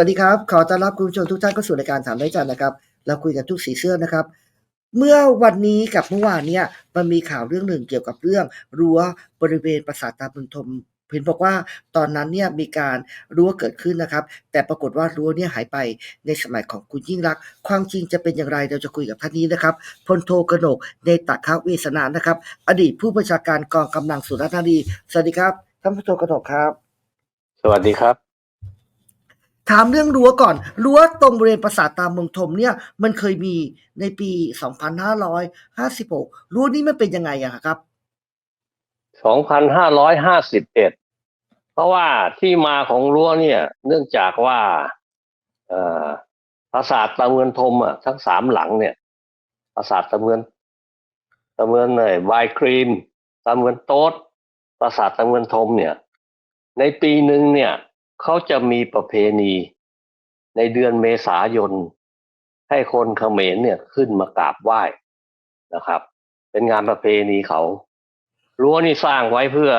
สวัสดีครับ ขอต้อนรับคุณผู้ชมทุกท่านเข้าสู่รายการถามได้จันนะครับ เราคุยกันทุกสีเสื้อนะครับ เมื่อวันนี้กับเมื่อวานเนี่ยมันมีข่าวเรื่องหนึ่งเกี่ยวกับเรื่องรั้วบริเวณปราสาทตาบุญทมเห็นบอกว่าตอนนั้นเนี่ยมีการรั้วเกิดขึ้นนะครับ แต่ปรากฏว่ารั้วเนี่ยหายไปในสมัยของคุณยิ่งรัก ความจริงจะเป็นอย่างไรเราจะคุยกับท่านนี้นะครับพลโทกนกเนตคเวสนานะครับ อดีตผู้บัญชาการกองกำลังสุรธานีสวัสดีครับท่านพลโทกนกครับ สวัสดีครับ ถามเรื่องรั้วก่อน รั้วตรงบริเวณปราสาทตามเมืองทมเนี่ยมันเคยมีในปี 2556 รั้วนี้มันเป็นยังไงอะครับ 2,551 เพราะว่าที่มาของรั้วเนี่ย เนื่องจากว่าปราสาทตะเมือนทมอะทั้งสามหลังเนี่ยปราสาทตะเมือนตะเมือนเนยวายครีมตะเมือนโต๊ดปราสาทตะเมือนทมเนี่ย ในปีหนึ่งเนี่ย เขาจะมีประเพณีในเดือนเมษายน ให้คนเขมรเนี่ยขึ้นมากราบไหว้นะครับ เป็นงานประเพณีเขารั้วนี่สร้างไว้เพื่อ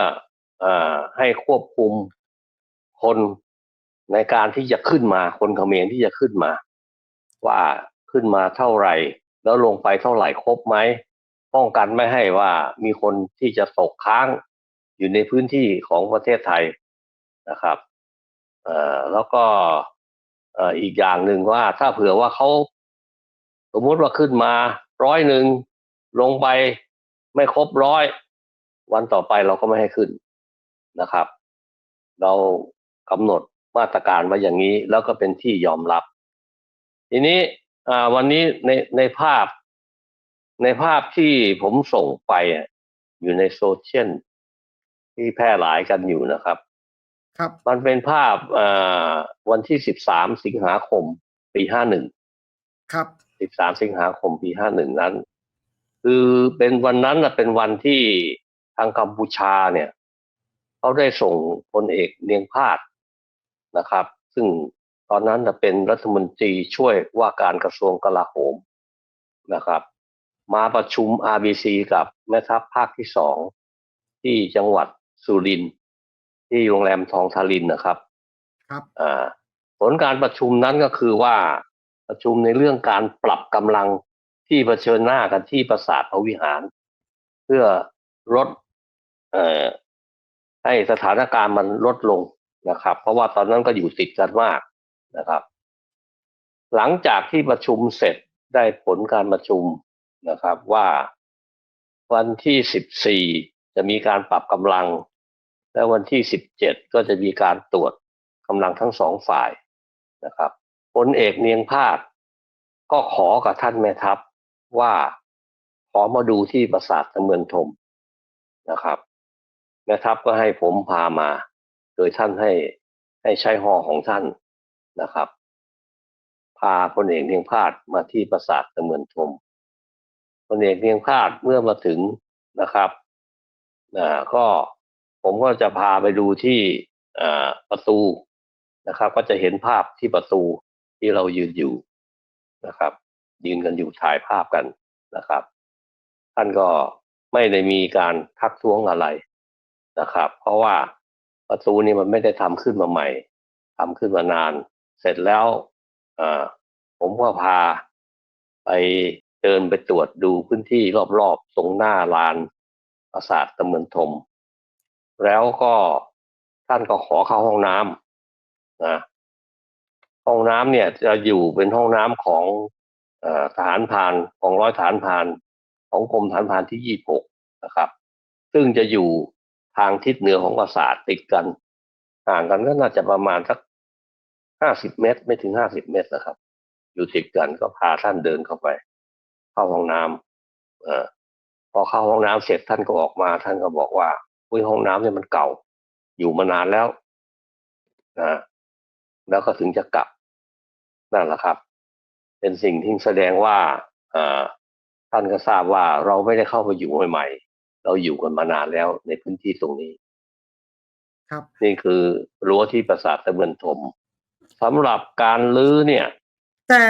เออให้ควบคุมคนในการที่จะขึ้นมา คนเขมรที่จะขึ้นมา ว่าขึ้นมาเท่าไหร่ แล้วลงไปเท่าไหร่ครบไหมป้องกันไม่ให้ว่ามีคนที่จะตกค้างอยู่ในพื้นที่ของประเทศไทยนะครับ เอ่อแล้วก็เอ่ออีกอย่างหนึ่งว่าถ้าเผื่อว่าเขาสมมติว่าขึ้นมาร้อยหนึ่งลงไปไม่ครบร้อยวันต่อไปเราก็ไม่ให้ขึ้นนะครับ เรากำหนดมาตรการไว้อย่างนี้ แล้วก็เป็นที่ยอมรับ ทีนี้วันนี้ในในภาพ ในภาพที่ผมส่งไปอยู่ในโซเชียลที่แพร่หลายกันอยู่นะครับ ครับมันเป็นภาพเอ่อวันที่13สิงหาคม ปี51ครับ13สิงหาคมปี51นั้น คือเป็นวันนั้นน่ะเป็นวันที่ทางกัมพูชาเนี่ยเขาได้ส่งพลเอกเนียงพาดนะครับ ซึ่งตอนนั้นน่ะเป็นรัฐมนตรีช่วยว่าการกระทรวงกลาโหมนะครับ มาประชุม RBC กับแม่ทัพภาคที่สองที่จังหวัดสุรินทร์ ที่โรงแรมทองทารินนะครับ ครับอ่าผลการประชุมนั้นก็คือว่าประชุมในเรื่องการปรับกำลังที่เผชิญหน้ากันที่ปราสาทพระวิหาร เพื่อลดเอ่อให้สถานการณ์มันลดลงนะครับ เพราะว่าตอนนั้นก็อยู่ติดกันมากนะครับ หลังจากที่ประชุมเสร็จได้ผลการประชุมนะครับว่าวันที่ 14 จะมีการปรับกำลัง และวันที่ 17 ก็จะมีการตรวจกำลังทั้งสองฝ่ายนะครับพลเอกเนียงพาดก็ขอกับท่านแม่ทัพว่าขอมาดูที่ปราสาทตะเมือนทมนะครับ แม่ทัพก็ให้ผมพามา โดยท่านให้ให้ใช้หอของท่านนะครับ พาพลเอกเนียงพาดมาที่ปราสาทตะเมือนทมพลเอกเนียงพาดเมื่อมาถึงนะครับอ่าก็ ผมก็จะพาไปดูที่ประตูนะครับ ก็จะเห็นภาพที่ประตูที่เรายืนอยู่นะครับ ยืนกันอยู่ถ่ายภาพกันนะครับ ท่านก็ไม่ได้มีการทักท้วงอะไรนะครับ เพราะว่าประตูนี้มันไม่ได้ทำขึ้นมาใหม่ทำขึ้นมานาน เสร็จแล้วอผมก็พาไปเดินไปตรวจดูพื้นที่รอบๆตรงหน้าลานปราสาทตะเมือนทม แล้วก็ท่านก็ขอเข้าห้องน้ำนะห้องน้ำเนี่ยจะอยู่เป็นห้องน้ำของเอทหารพรานของร้อยทหารพรานของกรมทหารพรานที่ยี่หกนะครับ ซึ่งจะอยู่ทางทิศเหนือของปราสาทติดกันห่างกันก็น่าจะประมาณสักห้าสิบเมตร ไม่ถึงห้าสิบเมตรนะครับ อยู่ติดกันก็พาท่านเดินเข้าไป เข้าห้องน้ำเออพอเข้าห้องน้ำเสร็จท่านก็ออกมา ท่านก็บอกว่า ห้องน้ำเนี่ยมันเก่า อยู่มานานแล้วนะแล้วก็ถึงจะกลับนั่นแหละครับ เป็นสิ่งที่แสดงว่าอ่าท่านก็ทราบว่าเราไม่ได้เข้าไปอยู่ใหม่ๆเราอยู่กันมานานแล้วในพื้นที่ตรงนี้ ครับ นี่คือรั้วที่ปราสาทตะเมือนทมสำหรับการลื้อเนี่ย แต่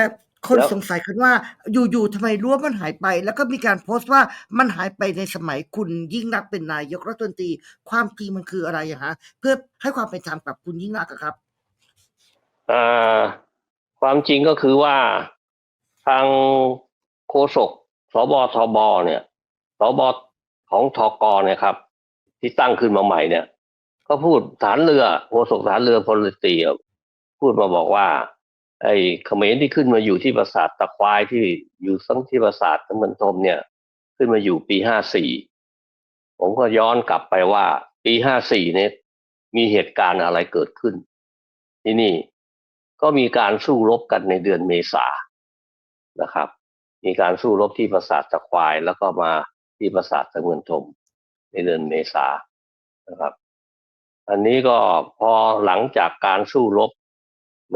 คนแล้ว สงสัยกันว่า อยู่ ๆทำไมรั้วมันหายไป แล้วก็มีการโพสต์ว่ามันหายไปในสมัยคุณยิ่งรักษณ์เป็นนายกรัฐมนตรีความจริงมันคืออะไรอะฮะ เพื่อให้ความเป็นธรรมกับคุณยิ่งรักษณ์อะครับเอ่าความจริงก็คือว่าทางโฆษกสบทบเนี่ยสบของทกเนี่ยครับ ที่ตั้งขึ้นมาใหม่เนี่ย ก็พูดฐานเรือโฆษกฐานเรือพลตรีอะพูดมาบอกว่า ไอ้เขมรที่ขึ้นมาอยู่ที่ปราสาทตะควายที่อยู่ทั้งที่ปราสาทตะมันทมเนี่ย ขึ้นมาอยู่ปีห้าสี่ผมก็ย้อนกลับไปว่า ปีห้าสี่เนี่ยมีเหตุการณ์อะไรเกิดขึ้น ที่นี่ก็มีการสู้รบกันในเดือนเมษานะครับ มีการสู้รบที่ปราสาทตะควาย แล้วก็มาที่ปราสาทตะเมือนทมในเดือนเมษานะครับ อันนี้ก็พอหลังจากการสู้รบ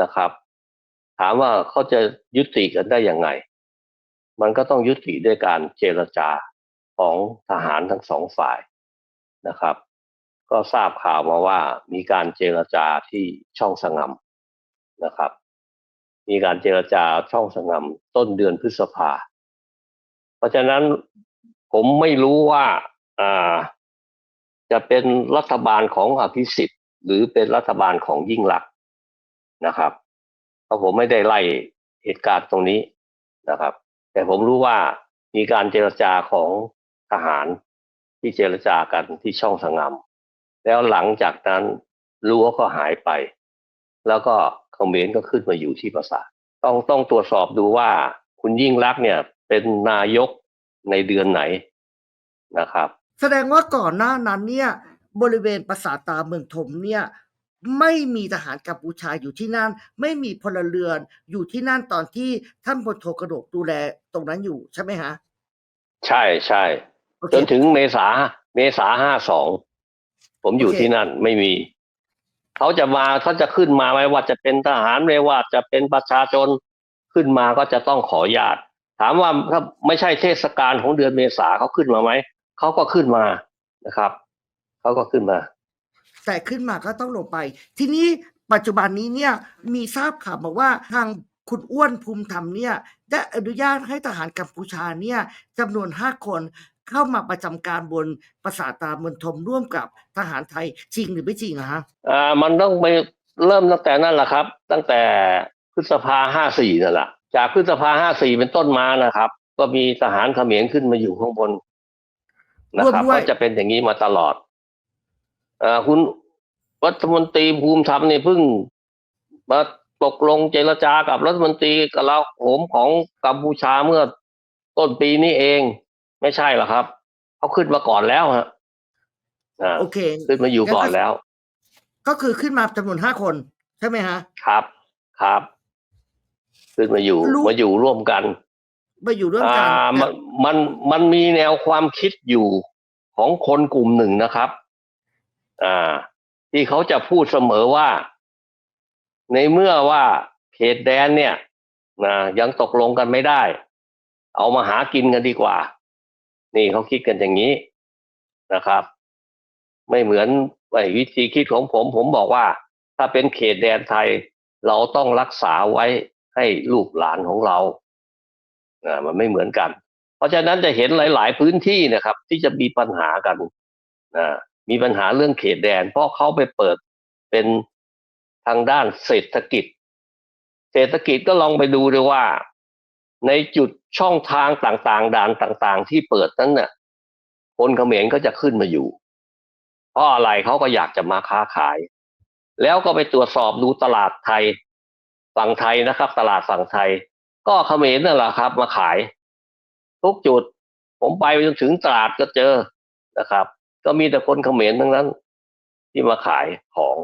นะครับ ถามว่าเขาจะยุติกันได้ยังไง มันก็ต้องยุติด้วยการเจรจาของทหารทั้งสองฝ่ายนะครับ ก็ทราบข่าวมาว่ามีการเจรจาที่ช่องสงมนะครับ มีการเจรจาช่องสงมต้นเดือนพฤษภา เพราะฉะนั้นผมไม่รู้ว่าอ่าจะเป็นรัฐบาลของอภิสิทธิ์ หรือเป็นรัฐบาลของยิ่งลักษณ์นะครับ เพราะผมไม่ได้ไล่เหตุการณ์ตรงนี้นะครับ แต่ผมรู้ว่ามีการเจรจาของทหารที่เจรจากันที่ช่องสงามแล้วหลังจากนั้นรั้วก็หายไป แล้วก็เขมรก็ขึ้นมาอยู่ที่ปราสาทต้องต้องตรวจสอบดูว่าคุณยิ่งรักเนี่ยเป็นนายกในเดือนไหนนะครับ แสดงว่าก่อนหน้านั้นเนี่ยบริเวณปราสาทตาเมืองถมเนี่ย ไม่มีทหารกัมพูชาอยู่ที่นั่น ไม่มีพลเรือนอยู่ที่นั่นตอนที่ท่านพลโทกระโดกดูแลตรงนั้นอยู่ใช่ไหมฮะ ใช่ใช่โอเคจนถึงเมษาเมษาห้าสองผมอยู่โอเคที่นั่นไม่มี เขาจะมาเขาจะขึ้นมาไม่ว่าจะเป็นทหารไม่ว่าจะเป็นประชาชนขึ้นมาก็จะต้องขออนุญาตถามว่าถ้าไม่ใช่เทศกาลของเดือนเมษาเขาขึ้นมาไหมเขาก็ขึ้นมานะครับเขาก็ขึ้นมา แต่ขึ้นมาก็ต้องลงไป ทีนี้ปัจจุบันนี้เนี่ยมีทราบข่าวมาว่าทางคุณอ้วนภูมิธรรมเนี่ยได้อนุญาตให้ทหารกัมพูชาเนี่ยจำนวนห้าคนเข้ามาประจำการบนปราสาทตาเมืองทมร่วมกับทหารไทยจริงหรือไม่จริงอะฮะอ่ามันต้องไปเริ่มตั้งแต่นั้นแหละครับ ตั้งแต่พฤษภาห้าสี่นั่นแหละจากพฤษภาห้าสี่เป็นต้นมานะครับ ก็มีทหารเขมรขึ้นมาอยู่ข้างบนนะครับร่วมด้วยก็จะเป็นอย่างนี้มาตลอดอ่า คุณรัฐมนตรีภูมิธรรมเนี่ยเพิ่งมาตกลงเจรจากับรัฐมนตรีกลาโหมของกัมพูชาเมื่อต้นปีนี้เองไม่ใช่หรอกครับเขาขึ้นมาก่อนแล้วฮะอ่าโอเคขึ้นมาอยู่ก่อนแล้ว ก็คือขึ้นมาจำนวนห้าคนใช่ไหมฮะ ครับครับ ขึ้นมาอยู่รู้มาอยู่ร่วมกันมาอยู่ร่วมอ่ากันมันมันมันมีแนวความคิดอยู่ของคนกลุ่มหนึ่งนะครับ อ่า ที่เขาจะพูดเสมอว่า ในเมื่อว่าเขตแดนเนี่ยนะยังตกลงกันไม่ได้ เอามาหากินกันดีกว่า นี่เขาคิดกันอย่างนี้นะครับ ไม่เหมือนไอ้วิธีคิดของผม ผมบอกว่า ถ้าเป็นเขตแดนไทย เราต้องรักษาไว้ให้ลูกหลานของเราอ่ามันไม่เหมือนกัน เพราะฉะนั้นจะเห็นหลาย ๆ พื้นที่นะครับ ที่จะมีปัญหากันอ่า มีปัญหาเรื่องเขตแดน เพราะเขาไปเปิดเป็นทางด้านเศรษฐกิจ เศรษฐกิจก็ลองไปดูดูว่า ในจุดช่องทางต่างๆ ด่านต่างๆ ที่เปิดนั้นเนี่ยคนเขมรก็จะขึ้นมาอยู่ เพราะอะไรเขาก็อยากจะมาค้าขาย แล้วก็ไปตรวจสอบดูตลาดไทยฝั่งไทยนะครับ ตลาดฝั่งไทย ก็เขมรนั่นแหละครับ มาขาย ทุกจุดผมไปจนถึงตลาดก็เจอนะครับ ก็มีแต่คนเขมรทั้งนั้น ที่มาขายของ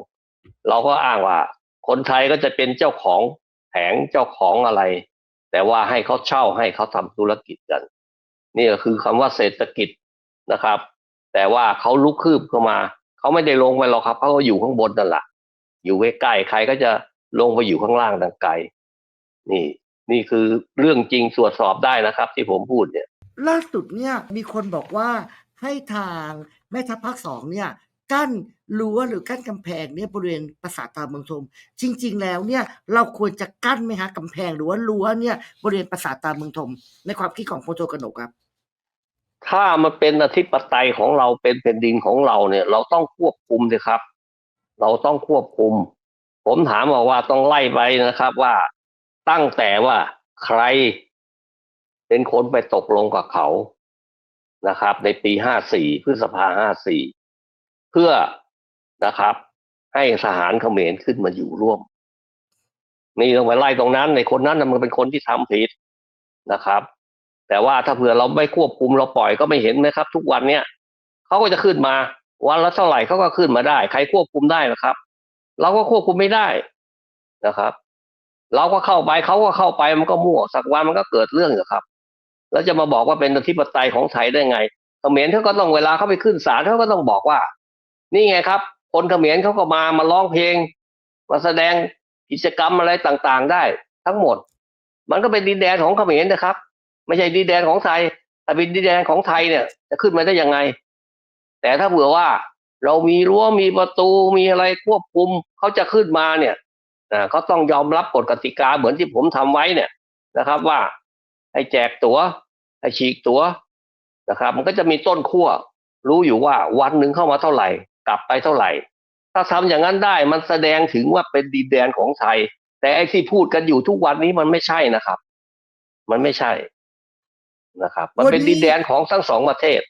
เราก็อ้างว่า คนไทยก็จะเป็นเจ้าของแผงเจ้าของอะไร แต่ว่าให้เขาเช่าให้เขาทำธุรกิจกัน นี่ก็คือคำว่าเศรษฐกิจนะครับ แต่ว่าเขาลุกคืบเข้ามา เขาไม่ได้ลงไปหรอกครับเขาก็อยู่ข้างบนนั่นแหละอยู่ใกล้ใครก็จะลงไปอยู่ข้างล่างดังไกล นี่ นี่คือเรื่องจริงตรวจสอบได้นะครับ ที่ผมพูดเนี่ย ล่าสุดเนี่ยมีคนบอกว่า ให้ทางแม่ทัพภาคสองเนี่ยกั้นรั้วหรือกั้นกำแพงเนี่ยบริเวณปราสาทตาเมืองชมจริง ๆ แล้วเนี่ยเราควรจะกั้นไหมฮะกำแพงหรือว่ารั้วเนี่ยบริเวณปราสาทตาเมืองชมในความคิดของโพโทกนกครับ ถ้ามันเป็นอธิปไตยของเราเป็นแผ่นดินของเราเนี่ย เราต้องควบคุมเลยครับ เราต้องควบคุม ผมถามบอกว่าต้องไล่ไปนะครับว่าตั้งแต่ว่าใคร เป็นคนไปตกลงกับเขา นะครับ ในปีห้าสี่พฤษภาห้าสี่เพื่อนะครับ ให้ทหารเขมรขึ้นมาอยู่ร่วม นี่ต้องไปไล่ตรงนั้นในคนนั้นมันเป็นคนที่ทำผิดนะครับ แต่ว่าถ้าเผื่อเราไม่ควบคุมเราปล่อยก็ไม่เห็นไหมครับ ทุกวันเนี้ยเขาก็จะขึ้นมาวันละเท่าไหร่เขาก็ขึ้นมาได้ ใครควบคุมได้นะครับ เราก็ควบคุมไม่ได้นะครับ เราก็เข้าไปเขาก็เข้าไปมันก็มั่วสักวันมันก็เกิดเรื่องอะครับ แล้วจะมาบอกว่าเป็นอธิปไตยของไทยได้ไงเขมรเขาก็ต้องเวลาเขาไปขึ้นศาลเขาก็ต้องบอกว่า นี่ไงครับ คนเขมรเขาก็มามาร้องเพลง มาแสดงกิจกรรมอะไรต่างๆ ได้ ทั้งหมด มันก็เป็นดินแดนของเขมรนะครับ ไม่ใช่ดินแดนของไทยแต่เป็นดินแดนของไทยเนี่ยจะขึ้นมาได้ยังไง แต่ถ้าเผื่อว่าเรามีรั้วมีประตูมีอะไรควบคุมเขาจะขึ้นมาเนี่ยเขาต้องยอมรับกฎกติกาเหมือนที่ผมทำไว้เนี่ยนะครับ ว่า ให้แจกตัว๋วให้ฉีกตั๋วนะครับ มันก็จะมีต้นขั้วรู้อยู่ว่าวันหนึ่งเข้ามาเท่าไหร่ กลับไปเท่าไหร่ ถ้าทำอย่างนั้นได้มันแสดงถึงว่าเป็นดินแดนของไทย แต่ไอ้ที่พูดกันอยู่ทุกวันนี้มันไม่ใช่นะครับ มันไม่ใช่นะครับ มันเป็นวันนี้ดินแดนของทั้งสองประเทศ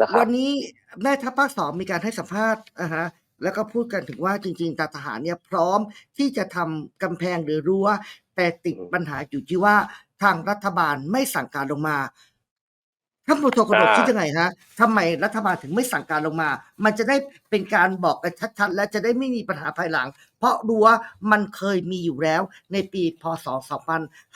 นะครับวันนี้แม่ทัพภาคสองมีการให้สัมภาษณ์อะฮะแล้วก็พูดกันถึงว่าจริงๆทางทหารเนี่ยพร้อมที่จะทำกำแพงหรือรั้วแต่ติดปัญหาอยู่ที่ว่า ทางรัฐบาลไม่สั่งการลงมาท่านพลโทกนกอ่าคิดยังไงฮะทำไมรัฐบาลถึงไม่สั่งการลงมา มันจะได้เป็นการบอกกันชัดๆ และจะได้ไม่มีปัญหาภายหลัง เพราะรั้วมันเคยมีอยู่แล้วในปีพศ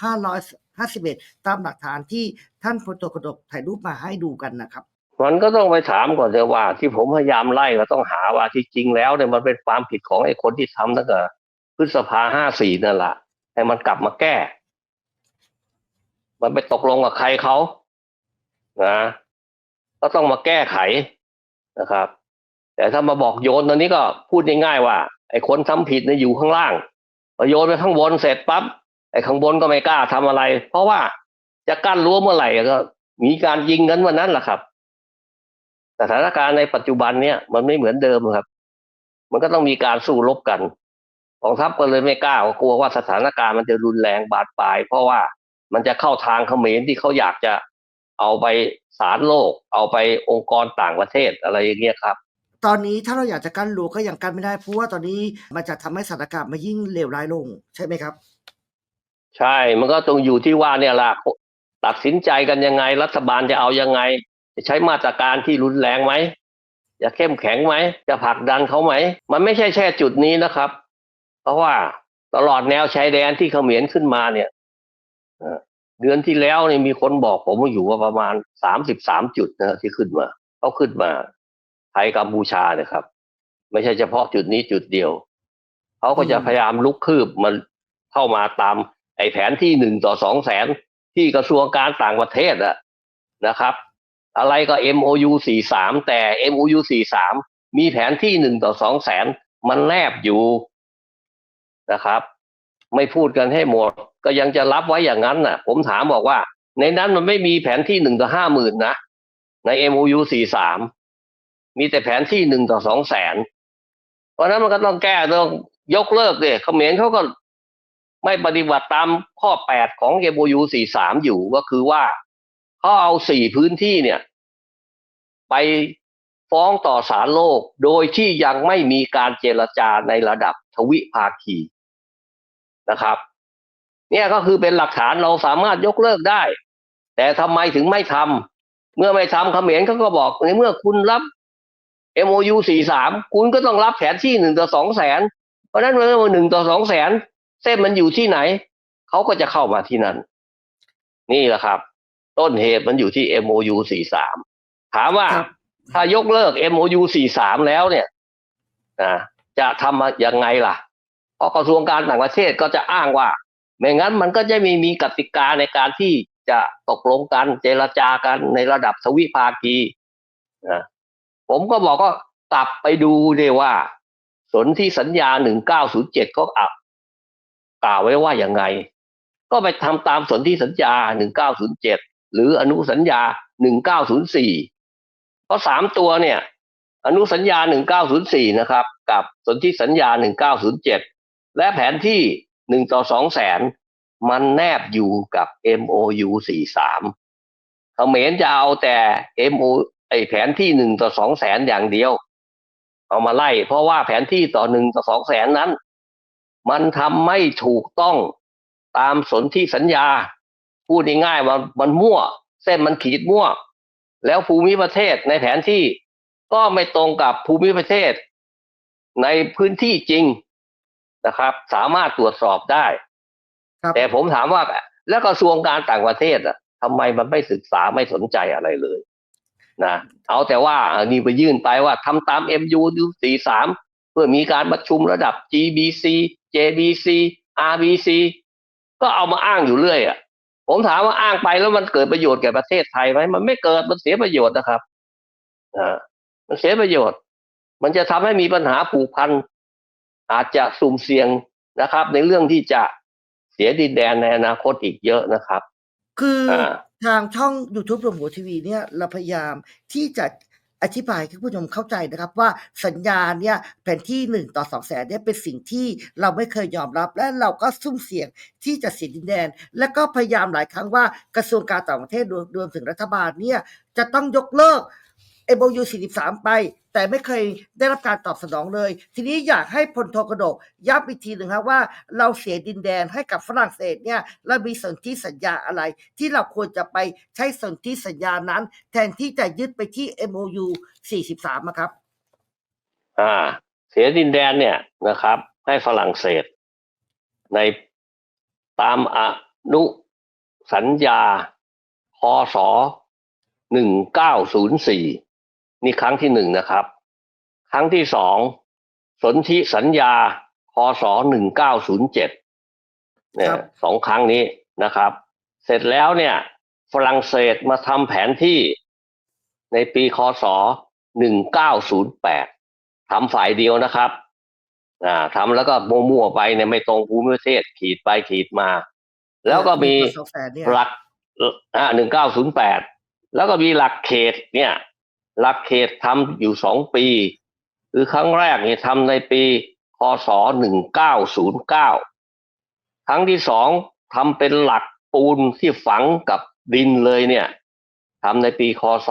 2551 ตามหลักฐานที่ท่านพลโทกนกถ่ายรูปมาให้ดูกันนะครับ มันก็ต้องไปถามก่อนเลยว่า ที่ผมพยายามไล่ก็ต้องหาว่าที่จริงแล้วเนี่ยมันเป็นความผิดของไอ้คนที่ทำตั้งแต่พฤษภาห้าสี่นั่นแหละให้มันกลับมาแก้ มันไปตกลงกับใครเขานะก็ต้องมาแก้ไขนะครับ แต่ถ้ามาบอกโยนตอนนี้ก็พูดง่ายๆว่า ไอ้คนทำผิดเนี่ยอยู่ข้างล่างพอโยนไปข้างบนเสร็จปั๊บไอ้ข้างบนก็ไม่กล้าทำอะไร เพราะว่าจะกั้นรั้วเมื่อไหร่ก็ มีการยิงกันวันนั้นแหละครับสถานการณ์ในปัจจุบันเนี่ยมันไม่เหมือนเดิมครับ มันก็ต้องมีการสู้รบกันกองทัพก็เลยไม่กล้ากลัวว่าสถานการณ์มันจะรุนแรงบานปลาย เพราะว่า มันจะเข้าทางเขมรที่เขาอยากจะเอาไปสารโลก เอาไปองค์กรต่างประเทศอะไรอย่างเงี้ยครับ ตอนนี้ถ้าเราอยากจะกั้นรั้วก็ยังกั้นไม่ได้เพราะว่าตอนนี้มันจะทำให้สถานการณ์มันยิ่งเลวร้ายลง ใช่ไหมครับ ใช่มันก็ต้องอยู่ที่ว่าเนี่ยล่ะตัดสินใจกันยังไง รัฐบาลจะเอายังไง จะใช้มาตรการที่รุนแรงไหมจะเข้มแข็งไหมจะผลักดันเขาไหม มันไม่ใช่แค่จุดนี้นะครับ เพราะว่าตลอดแนวชายแดนที่เขมรขึ้นมาเนี่ย เดือนที่แล้วเนี่ยมีคนบอกผมว่าอยู่ว่าประมาณสามสิบสามจุดนะที่ขึ้นมาเขาขึ้นมาไทยกัมพูชาเนี่ยครับ ไม่ใช่เฉพาะจุดนี้จุดเดียวเขาก็จะพยายามลุกคืบมันเข้ามาตามไอ้แผนที่หนึ่งต่อสองแสนที่กระทรวงการต่างประเทศอะนะครับ อะไรก็ MOU สี่สามแต่ MOU สี่สามมีแผนที่หนึ่งต่อสองแสนมันแนบอยู่นะครับ ไม่พูดกันให้หมด ก็ยังจะรับไว้อย่างนั้นน่ะ ผมถามบอกว่า ในนั้นมันไม่มีแผนที่หนึ่งต่อห้าหมื่นนะ ใน MOU สี่สามมีแต่แผนที่หนึ่งต่อสองแสนเพราะนั้นมันก็ต้องแก้ต้องยกเลิกเลยเขมรเขาก็ไม่ปฏิบัติตามข้อ8ของ MOU 43อยู่ก็คือว่าเขาเอาสี่พื้นที่เนี่ย ไปฟ้องต่อศาลโลกโดยที่ยังไม่มีการเจรจาในระดับทวิภาคีนะครับ เนี่ยก็คือเป็นหลักฐานเราสามารถยกเลิกได้ แต่ทำไมถึงไม่ทำเมื่อไม่ทำเขมรเขาก็บอกในเมื่อคุณรับ MOU 43คุณก็ต้องรับแผนที่หนึ่งต่อสองแสนเพราะฉะนั้นเมื่อหนึ่งต่อสองแสนเส้นมันอยู่ที่ไหน เขาก็จะเข้ามาที่นั่น นี่แหละครับ ต้นเหตุมันอยู่ที่ MOU 43ถามว่าครับถ้ายกเลิก MOU 43แล้วเนี่ยนะจะทำยังไงล่ะ เพราะกระทรวงการต่างประเทศก็จะอ้างว่า ไม่งั้นมันก็จะไม่มีกติกาในการที่จะตกลงกันเจรจากันในระดับทวิภาคีนะผมก็บอกก็กลับไปดูเลยว่า สนที่สัญญา 1907 ก็อับกล่าวไว้ว่าอย่างไง ก็ไปทำตามสนธิสัญญา 1907 หรืออนุสัญญา 1904 เพราะสามตัวเนี่ย อนุสัญญา 1904 นะครับ กับสนธิสัญญา 1907 และแผนที่ หนึ่งต่อสองแสนมันแนบอยู่กับ MOU สี่สามเขมรจะเอาแต่ MO ไอแผนที่หนึ่งต่อสองแสนอย่างเดียว เอามาไล่ เพราะว่าแผนที่ต่อหนึ่งต่อสองแสนนั้น มันทำไม่ถูกต้องตามสนธิสัญญา พูดง่ายๆว่ามันมั่ว เส้นมันขีดมั่ว แล้วภูมิประเทศในแผนที่ก็ไม่ตรงกับภูมิประเทศ ในพื้นที่จริง นะครับ สามารถตรวจสอบได้ครับแต่ผมถามว่า แล้วกระทรวงการต่างประเทศอะทำไมมันไม่ศึกษาไม่สนใจอะไรเลยนะเอาแต่ว่าอ่านี่ไปยื่นไปว่าทำตาม MU 43เพื่อมีการประชุมระดับ GBC JBC RBC ก็เอามาอ้างอยู่เรื่อยอะผมถามว่าอ้างไปแล้วมันเกิดประโยชน์แก่ประเทศไทยไหมมันไม่เกิดมันเสียประโยชน์นะครับอ่ามันเสียประโยชน์ มันจะทำให้มีปัญหาผูกพัน อาจจะสุ่มเสี่ยงนะครับ ในเรื่องที่จะเสียดินแดนในอนาคตอีกเยอะนะครับ คืออาทางช่อง YouTube รวมหัวทีวีเนี่ยเราพยายามที่จะอธิบายให้ผู้ชมเข้าใจนะครับว่าสัญญาเนี่ยแผนที่หนึ่งต่อสองแสนเนี่ยเป็นสิ่งที่เราไม่เคยยอมรับ และเราก็ซุ่มเสี่ยงที่จะเสียดินแดน และก็พยายามหลายครั้งว่ากระทรวงการต่างประเทศรวมรวมถึงรัฐบาลเนี่ยจะต้องยกเลิก MOU 43 ไป แต่ไม่เคยได้รับการตอบสนองเลย ทีนี้อยากให้พลโทกระดกย้ำอีกทีหนึ่งครับว่าเราเสียดินแดนให้กับฝรั่งเศสเนี่ยเรามีสนธิสัญญาอะไร ที่เราควรจะไปใช้สนธิสัญญานั้น แทนที่จะยึดไปที่ MOU 43อะครับ อ่า เสียดินแดนเนี่ยนะครับ ให้ฝรั่งเศส ในตามอนุสัญญาพศห นึ่งเก้าศูนย์สี่นี่ครั้งที่หนึ่งนะครับ ครั้งที่สองสนธิสัญญาพศหนึ่งเก้าศูนย์เจ็ดเนี่ยครับสองครั้งนี้นะครับ เสร็จแล้วเนี่ย ฝรั่งเศสมาทำแผนที่ในปีคศหนึ่งเก้าศูนย์แปดทำฝ่ายเดียวนะครับอ่าทำแล้วก็มั่วๆไปเนี่ยไม่ตรงภูมิประเทศขีดไปขีดมา แล้วก็มีสองแสนเนี่ยหลักอ่าหนึ่งเก้าศูนย์แปดแล้วก็มีหลักเขตเนี่ย หลักเขตทำอยู่สองปี คือครั้งแรกเนี่ยทำในปีคศหนึ่งเก้าศูนย์เก้าครั้งที่สองทำเป็นหลักปูนที่ฝังกับดินเลยเนี่ยทำในปีคศ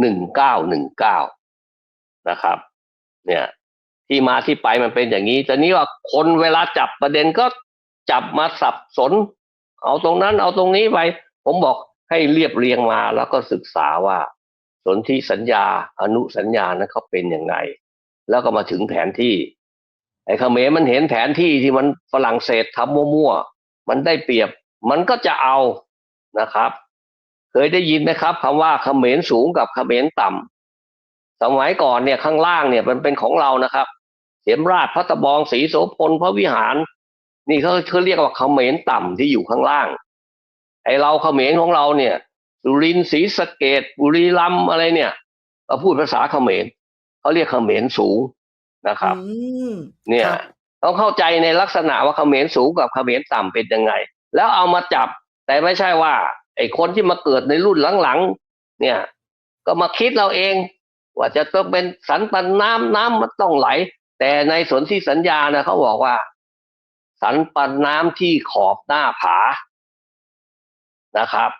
หนึ่งเก้าหนึ่งเก้านะครับ เนี่ยที่มาที่ไปมันเป็นอย่างนี้ แต่นี้ว่าคนเวลาจับประเด็นก็จับมาสับสน เอาตรงนั้นเอาตรงนี้ไป ผมบอกให้เรียบเรียงมาแล้วก็ศึกษาว่า สนธิสัญญา อนุสัญญานั้นเขาเป็นอยังไงแล้วก็มาถึงแผนที่ ไอ้เขมรมันเห็นแผนที่ที่มันฝรั่งเศสทำมั่วๆมันได้เปรียบ มันก็จะเอานะครับ เคยได้ยินไหมครับคำว่าเขมรสูงกับเขมรต่ำสมัยก่อนเนี่ยข้างล่างเนี่ยมันเป็นของเรานะครับเสียมราชพัตบองศรีโสพลพระวิหาร นี่เขาเขาเรียกว่าเขมรต่ำที่อยู่ข้างล่าง ไอเราเขมรของเราเนี่ย สุรินทร์ศรีสะเกดบุรีรัมย์อะไรเนี่ยก็พูดภาษาเขมรเขาเรียกเขมรสูงนะครับอืมเนี่ยครับต้องเข้าใจในลักษณะว่าเขมรสูงกับเขมรต่ำเป็นยังไง แล้วเอามาจับ แต่ไม่ใช่ว่า ไอ้คนที่มาเกิดในรุ่นหลังๆ เนี่ย ก็มาคิดเราเอง ว่าจะต้องเป็นสันปันน้ำน้ำมันต้องไหล แต่ในสนธิสัญญานะเขาบอกว่า สันปันน้ำที่ขอบหน้าผานะครับ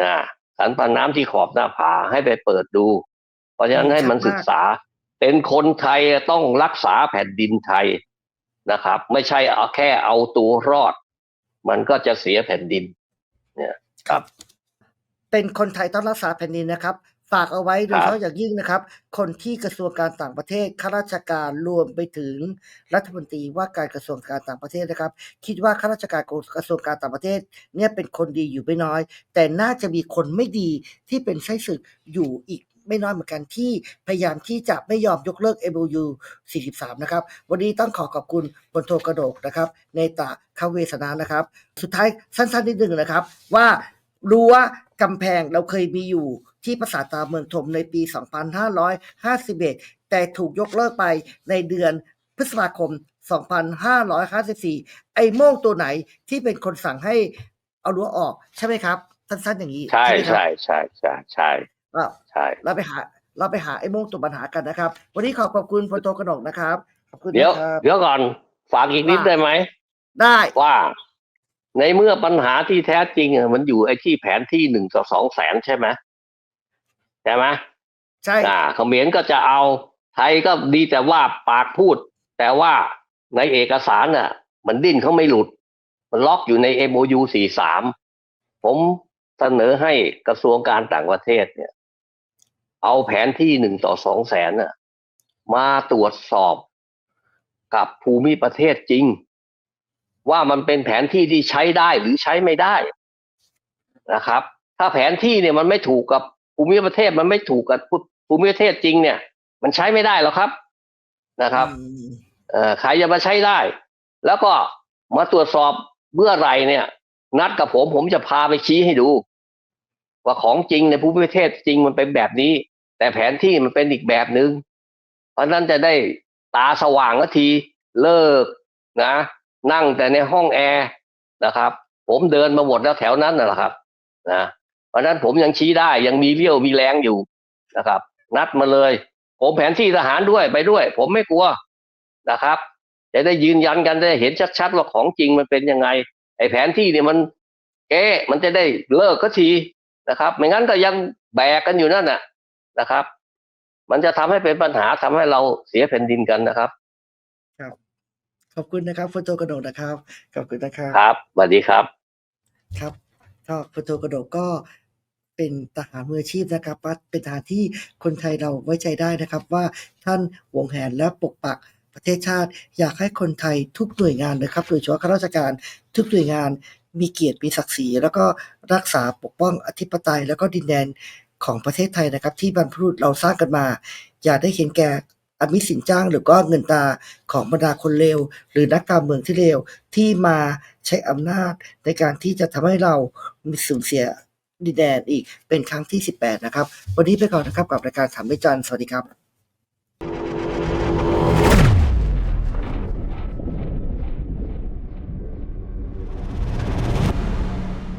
นะสันปันน้ำที่ขอบหน้าผาให้ไปเปิดดู เพราะฉะนั้นให้มันศึกษา เป็นคนไทยต้องรักษาแผ่นดินไทยนะครับ ไม่ใช่เอาแค่เอาตัวรอด มันก็จะเสียแผ่นดิน เนี่ยครับ เป็นคนไทยต้องรักษาแผ่นดินนะครับ ฝากเอาไว้โดยครับเฉพาะอย่างยิ่งนะครับ คนที่กระทรวงการต่างประเทศข้าราชการรวมไปถึงรัฐมนตรีว่าการกระทรวงการต่างประเทศนะครับ คิดว่าข้าราชการกระทรวงการต่างประเทศ เนี่ยเป็นคนดีอยู่ไม่น้อย แต่น่าจะมีคนไม่ดีที่เป็นไส้ศึกอยู่อีกไม่น้อยเหมือนกันที่พยายามที่จะไม่ยอมยกเลิก MOU 43 นะครับ วันนี้ต้องขอขอบคุณพลโทกระโดกนะครับ ในตาคาเวสนานะครับ สุดท้ายสั้นๆนิดนึงนะครับ ว่ารั้วกำแพงเราเคยมีอยู่ ที่ปราสาทตาเมืองธมในปี 2551 แต่ถูกยกเลิกไปในเดือนพฤษภาคม 2554 ไอ้โม่งตัวไหนที่เป็นคนสั่งให้เอารั้วออกใช่ไหมครับ สั้นๆอย่างนี้ใช่ไหมครับใช่ใช่ใช่ใช่อะใช่เราไปหาเราไปหาไอ้โม่งตัวปัญหากันนะครับ วันนี้ขอขอบคุณพลโทกระหนกนะครับขอบคุณเดี๋ยวนะครับเดี๋ยวก่อนฝากอีกนิดว่าได้ไหมได้ว่า ในเมื่อปัญหาที่แท้จริงอะมันอยู่ไอ้ที่แผนที่หนึ่งต่อสองแสนใช่ไหม ใช่ไหมใช่อ่าเขมรก็จะเอาไทยก็ดีแต่ว่าปากพูด แต่ว่าในเอกสารน่ะ มันดิ้นเขาไม่หลุด มันล็อกอยู่ใน MOU 43 ผมเสนอให้กระทรวงการต่างประเทศเนี่ย เอาแผนที่หนึ่งต่อสองแสนน่ะ มาตรวจสอบกับภูมิประเทศจริง ว่ามันเป็นแผนที่ที่ใช้ได้หรือใช้ไม่ได้นะครับ ถ้าแผนที่เนี่ยมันไม่ถูกกับ ภูมิประเทศมันไม่ถูกกับภูมิประเทศจริงเนี่ย มันใช้ไม่ได้หรอกครับนะครับอืมเอ่อใครจะมาใช้ได้ แล้วก็มาตรวจสอบเมื่อไหรเนี่ย นัดกับผมผมจะพาไปชี้ให้ดู ว่าของจริงในภูมิประเทศจริงมันเป็นแบบนี้ แต่แผนที่มันเป็นอีกแบบหนึง่งเพราะฉะนั้นจะได้ตาสว่างสักทีเลิกนะ นั่งแต่ในห้องแอร์นะครับ ผมเดินมาหมดแล้วแถวนั้นน่ะแหละครับ นะ เพราะฉะนั้นผมยังชี้ได้ยังมีเรี่ยวมีแรงอยู่นะครับ นัดมาเลย ผมแผนที่ทหารด้วยไปด้วย ผมไม่กลัวนะครับจะได้ยืนยันกันได้เห็นชัดๆว่าของจริงมันเป็นยังไง ไอ้แผนที่เนี่ยมันแก้มันจะได้เลิกก็ทีนะครับ ไม่งั้นก็ยังแบกกันอยู่นั่นน่ะนะครับ มันจะทำให้เป็นปัญหาทำให้เราเสียแผ่นดินกันนะครับขอบคุณนะครับคุณโจกระโดดนะครับ ขอบคุณนะครับ ครับสวัสดีครับ ครับก็พลโทกระโดกก็ เป็นทหารมืออาชีพนะครับว่าเป็นทหารที่คนไทยเราไว้ใจได้นะครับว่าท่านหวงแหนและปกปักประเทศชาติ อยากให้คนไทยทุกหน่วยงานนะครับโดยเฉพาะข้าราชการทุกหน่วยงานมีเกียรติมีศักดิ์ศรีแล้วก็รักษาปกป้องอธิปไตย แล้วก็ดินแดนของประเทศไทยนะครับ ที่บรรพบุรุษเราสร้างกันมา อย่าได้เห็นแก่อมิสินจ้างหรือก็เงินตาของบรรดาคนเลวหรือนักการเมืองที่เลวที่มาใช้อำนาจในการที่จะทำให้เรามีสูญเสีย ดินแดนอีกเป็นครั้งที่ 18 นะครับ วันนี้ไปก่อนนะครับกับรายการถามไม่จันทร์สวัสดีครับ